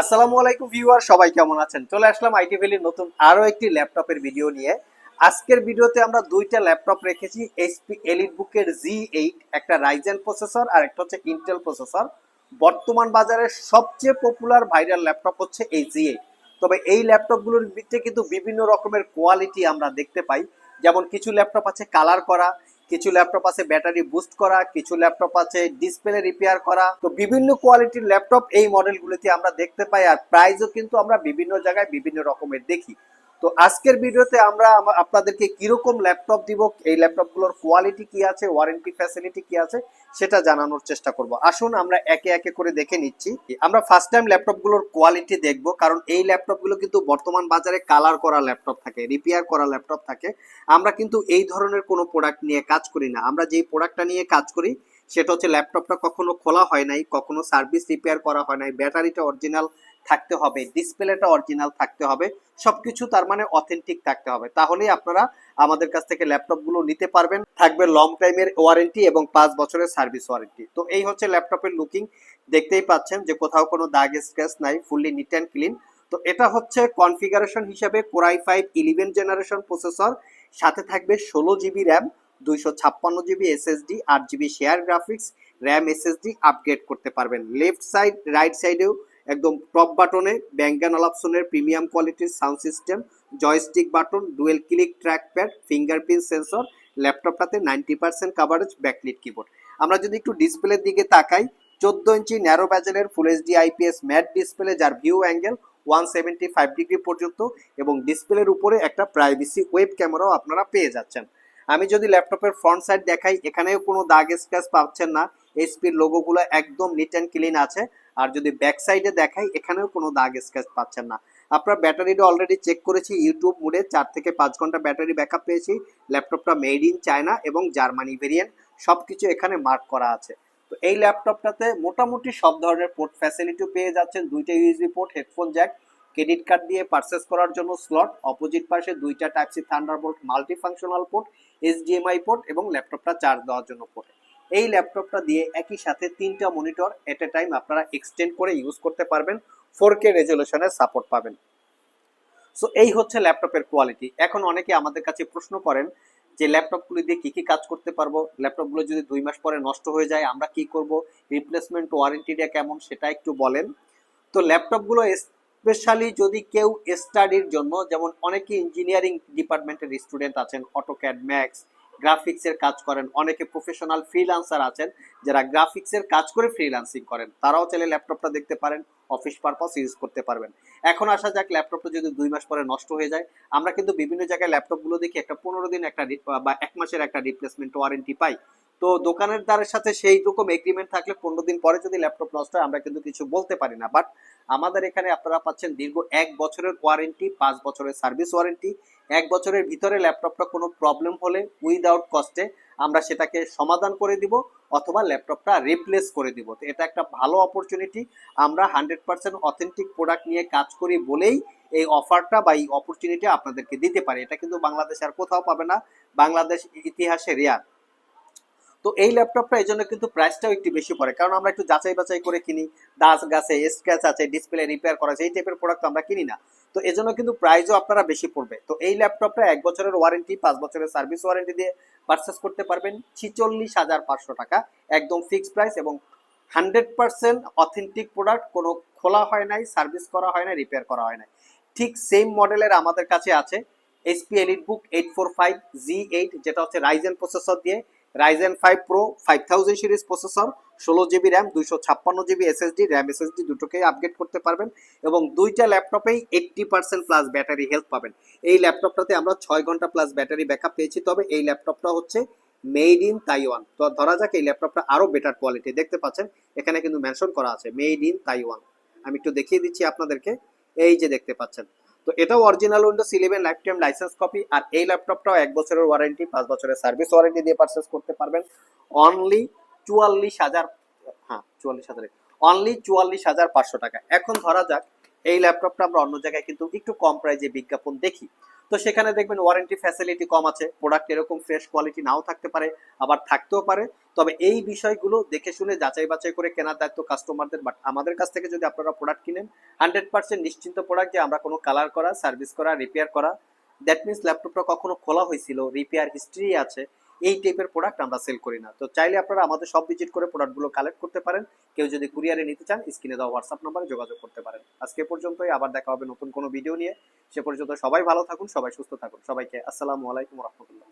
আসসালামু আলাইকুম ভিউয়ার, সবাই কেমন আছেন? চলে আসলাম আইটি ভ্যালির নতুন আরও একটি ল্যাপটপের ভিডিও নিয়ে। আজকের ভিডিওতে আমরা দুইটা ল্যাপটপ রেখেছি এইচপি এলিট বুকের জি এইট একটা রাইজেন প্রসেসর আর একটা হচ্ছে ইন্টেল প্রসেসর বর্তমান বাজারে সবচেয়ে পপুলার ভাইরাল ল্যাপটপ হচ্ছে এই জি এইট তবে এই ল্যাপটপগুলোর ভিতরে কিন্তু বিভিন্ন রকমের কোয়ালিটি আমরা দেখতে পাই। যেমন কিছু ল্যাপটপ আছে কালার করা কিছু ল্যাপটপ আছে ব্যাটারি বুস্ট করা, কিছু ল্যাপটপ আছে ডিসপ্লে রিপেয়ার করা। তো বিভিন্ন কোয়ালিটির ল্যাপটপ এই মডেলগুলোতে আমরা দেখতে পাই আর প্রাইসও কিন্তু আমরা বিভিন্ন জায়গায় বিভিন্ন রকমের দেখি। তো আজকের ভিডিওতে আমরা আপনাদেরকে কীরকম ল্যাপটপ দিব, এই ল্যাপটপগুলোর কোয়ালিটি কি আছে ওয়ারেন্টি ফ্যাসিলিটি কি আছে, সেটা জানানোর চেষ্টা করব। আসুন, আমরা একে একে করে দেখে নিচ্ছি। আমরা ফার্স্ট টাইম ল্যাপটপগুলোর কোয়ালিটি দেখব, কারণ এই ল্যাপটপগুলো কিন্তু বর্তমান বাজারে কালার করা ল্যাপটপ থাকে রিপেয়ার করা ল্যাপটপ থাকে। আমরা কিন্তু এই ধরনের কোনো প্রোডাক্ট নিয়ে কাজ করি না। আমরা যেই প্রোডাক্টটা নিয়ে কাজ করি, সেটা হচ্ছে ল্যাপটপটা কখনো খোলা হয় নাই, কখনো সার্ভিস রিপেয়ার করা হয় নাই ব্যাটারিটা অরিজিনাল থাকতে হবে ডিসপ্লেটা অরিজিনাল থাকতে হবে, সবকিছু তার মানে অথেন্টিক থাকতে হবে। তাহলেই আপনারা আমাদের কাছ থেকে ল্যাপটপগুলো নিতে পারবেন। থাকবে লং টাইমের ওয়ারেন্টি এবং পাঁচ বছরের সার্ভিস ওয়ারেন্টি তো এই হচ্ছে ল্যাপটপের লুকিং দেখতেই পাচ্ছেন যে কোথাও কোনো দাগ স্ক্র্যাচ নাই ফুললি নিট অ্যান্ড ক্লিন তো এটা হচ্ছে কনফিগারেশন হিসেবে core i five eleven generation processor সাথে থাকবে ষোলো জিবি র্যাম দুইশো ছাপ্পান্ন জিবি এসএসডি আট GB share graphics RAM SSD upgrade করতে পারবেন। লেফট সাইড রাইট সাইডেও একদম টপ বাটনে ব্যাঙ্গান অলাপসনের প্রিমিয়াম কোয়ালিটির sound system joystick button dual click trackpad fingerprint sensor ল্যাপটপটাতে ninety percent coverage backlit keyboard আমরা যদি একটু ডিসপ্লের দিকে তাকাই, চোদ্দ inch narrow ব্যাজেলের full HD IPS matte display যার view angle one seventy five degree পর্যন্ত এবং ডিসপ্লের উপরে একটা প্রাইভেসি ওয়েব ক্যামেরাও আপনারা পেয়ে যাচ্ছেন। আমি যদি ল্যাপটপের ফ্রন্ট সাইড দেখাই, এখানেও কোনো দাগ স্ক্র্যাচ পাচ্ছেন না। এইচপির লোগোগুলো একদম নিট অ্যান্ড ক্লিন আছে। আর যদি ব্যাক সাইডে দেখাই, এখানেও কোনো দাগ স্ক্র্যাচ পাচ্ছেন না। আপনার ব্যাটারিটা অলরেডি চেক করেছি ইউটিউব মোডে চার থেকে পাঁচ ঘণ্টা ব্যাটারি ব্যাকআপ পেয়েছি। ল্যাপটপটা মেড ইন চায়না এবং জার্মানি ভেরিয়েন্ট সব কিছু এখানে মার্ক করা আছে। তো এই ল্যাপটপটাতে মোটামুটি সব ধরনের পোর্ট ফ্যাসিলিটিও পেয়ে যাচ্ছেন। দুইটা USB port headphone jack credit card দিয়ে পারচেস করার জন্য স্লট অপোজিট পাশে দুইটা type C multi functional port HDMI port এবং ল্যাপটপটা চার্জ দেওয়ার জন্য পোর্ট এই ল্যাপটপটা দিয়ে একই সাথে তিনটা মনিটর এট এ টাইম আপনারা এক্সটেন্ড করে ইউজ করতে পারবেন ফোর কে রেজলিউশনের সাপোর্ট পাবেন। সো এই হচ্ছে ল্যাপটপের কোয়ালিটি এখন অনেকে আমাদের কাছে প্রশ্ন করেন যে ল্যাপটপগুলি দিয়ে কী কী কাজ করতে পারব? ল্যাপটপগুলো যদি দুই মাস পরে নষ্ট হয়ে যায়, আমরা কি করব? রিপ্লেসমেন্ট ওয়ারেন্টিটা কেমন সেটা একটু বলেন। তো ল্যাপটপগুলো স্পেশালি যদি কেউ স্টাডির জন্য, যেমন অনেকে ইঞ্জিনিয়ারিং ডিপার্টমেন্টের স্টুডেন্ট আছেন অটোক্যাড ম্যাক্স গ্রাফিক্সের কাজ করেন। অনেকে প্রফেশনাল ফ্রিলান্সার আছেন যারা গ্রাফিক্সের কাজ করে ফ্রিলান্সিং করেন। তারাও চাইলে ল্যাপটপটা দেখতে পারেন অফিস পারপাস ইউজ করতে পারবেন। এখন আসা যাক ল্যাপটপটা যদি দুই মাস পরে নষ্ট হয়ে যায়, আমরা কিন্তু বিভিন্ন জায়গায় ল্যাপটপগুলো দেখি, একটা পনেরো দিন একটা বা এক মাসের একটা রিপ্লেসমেন্ট ওয়ারেন্টি পাই। তো দোকানের দ্বারের সাথে সেই রকম এগ্রিমেন্ট থাকলে পনেরো দিন পরে যদি ল্যাপটপ নষ্ট হয়, আমরা কিন্তু কিছু বলতে পারি না। বাট আমাদের এখানে আপনারা পাচ্ছেন দীর্ঘ এক বছরের ওয়ারেন্টি পাঁচ বছরের সার্ভিস ওয়ারেন্টি এক বছরের ভিতরে ল্যাপটপটা কোনো প্রবলেম হলে উইদাউট কস্টে আমরা সেটাকে সমাধান করে দিব অথবা ল্যাপটপটা রিপ্লেস করে দিব। তো এটা একটা ভালো অপরচুনিটি আমরা হান্ড্রেড পার্সেন্ট অথেন্টিক প্রোডাক্ট নিয়ে কাজ করি বলেই এই অফারটা বা এই অপরচুনিটি আপনাদেরকে দিতে পারি। এটা কিন্তু বাংলাদেশ আর কোথাও পাবে না। বাংলাদেশ ইতিহাসে রেয়ার তো এই ল্যাপটপটা এই জন্য কিন্তু প্রাইসটাও একটু বেশি পড়ে। কারণ আমরা একটু যাচাই বাছাই করে কিনি। দাস গাছে স্ক্র্যাচ আছে ডিসপ্লে রিপেয়ার করা আছে, এই টাইপের প্রোডাক্ট আমরা কিনি না। তো এজন্য কিন্তু প্রাইসও আপনারা বেশি পড়বে। তো এই ল্যাপটপটা এক বছরের ওয়ারেন্টি পাঁচ বছরের সার্ভিস ওয়ারেন্টি দিয়ে পারচেস করতে পারবেন। ছিচল্লিশ হাজার পাঁচশো টাকা, একদম ফিক্সড প্রাইস এবং হান্ড্রেড পার্সেন্ট অথেন্টিক প্রোডাক্ট কোনো খোলা হয় নাই সার্ভিস করা হয় না রিপেয়ার করা হয় নাই। ঠিক সেম মডেলের আমাদের কাছে আছে। HP Elite Book eight four five G eight যেটা হচ্ছে রাইজেন প্রসেসর দিয়ে Ryzen five pro five thousand series processor ষোলো জিবি র্যাম দুইশো ছাপ্পান্ন জিবি এসএসডি র্যাম এসএসডি দুটোকেই আপগ্রেড করতে পারবেন এবং দুইটা ল্যাপটপেই eighty percent plus battery health পাবেন। এই ল্যাপটপটাতে আমরা ছয় ঘণ্টা প্লাস ব্যাটারি ব্যাকআপ পেয়েছি, তবে এই ল্যাপটপটা হচ্ছে মেড ইন তাইওয়ান তো ধরা যাক এই ল্যাপটপটা আরও বেটার কোয়ালিটি দেখতে পাচ্ছেন? এখানে কিন্তু মেনশন করা আছে মেড ইন তাইওয়ান আমি একটু দেখিয়ে দিচ্ছি আপনাদেরকে, এই যে দেখতে পাচ্ছেন। তো এটাও original Windows eleven lifetime licence copy আর এই ল্যাপটপটাও এক বছরের ওয়ারেন্টি পাঁচ বছরের সার্ভিস ওয়ারেন্টি দিয়ে পারচেস করতে পারবেন। অনলি চুয়াল্লিশ হাজার হ্যাঁ চুয়াল্লিশ হাজার অনলি চুয়াল্লিশ হাজার পাঁচশো টাকা। এখন ধরা যাক, এই ল্যাপটপটা আমরা অন্য জায়গায় কিন্তু একটু কম প্রাইজে বিজ্ঞাপন দেখি। তো সেখানে দেখবেন ওয়ারেন্টি ফ্যাসিলিটি কম আছে প্রোডাক্ট এরকম ফ্রেশ কোয়ালিটি নাও থাকতে পারে, আবার থাকতেও পারে। তবে এই বিষয়গুলো দেখে শুনে যাচাই বাছাই করে কেনার দায়িত্ব কাস্টমারদের বাট আমাদের কাছ থেকে যদি আপনারা প্রোডাক্ট কিনেন হান্ড্রেড পার্সেন্ট নিশ্চিন্ত প্রোডাক্ট যে আমরা কোনো কালার করা সার্ভিস করা রিপেয়ার করা। দ্যাট মিনস ল্যাপটপটা কখনো খোলা হয়েছিল রিপেয়ার হিস্ট্রি আছে। এই টাইপের প্রোডাক্ট আমরা সেল করি না। তো চাইলে আপনারা আমাদের সব ভিজিট করে প্রোডাক্টগুলো কালেক্ট করতে পারেন। কেউ যদি কুরিয়ারে নিতে চান স্ক্রিনে দেওয়া হোয়াটসঅ্যাপ নাম্বারে যোগাযোগ করতে পারেন। আজকে পর্যন্তই, আবার দেখা হবে নতুন কোনো ভিডিও নিয়ে। সে পর্যন্ত সবাই ভালো থাকুন, সবাই সুস্থ থাকুন। সবাইকে আসসালামু আলাইকুম রহমতুল্লাহ।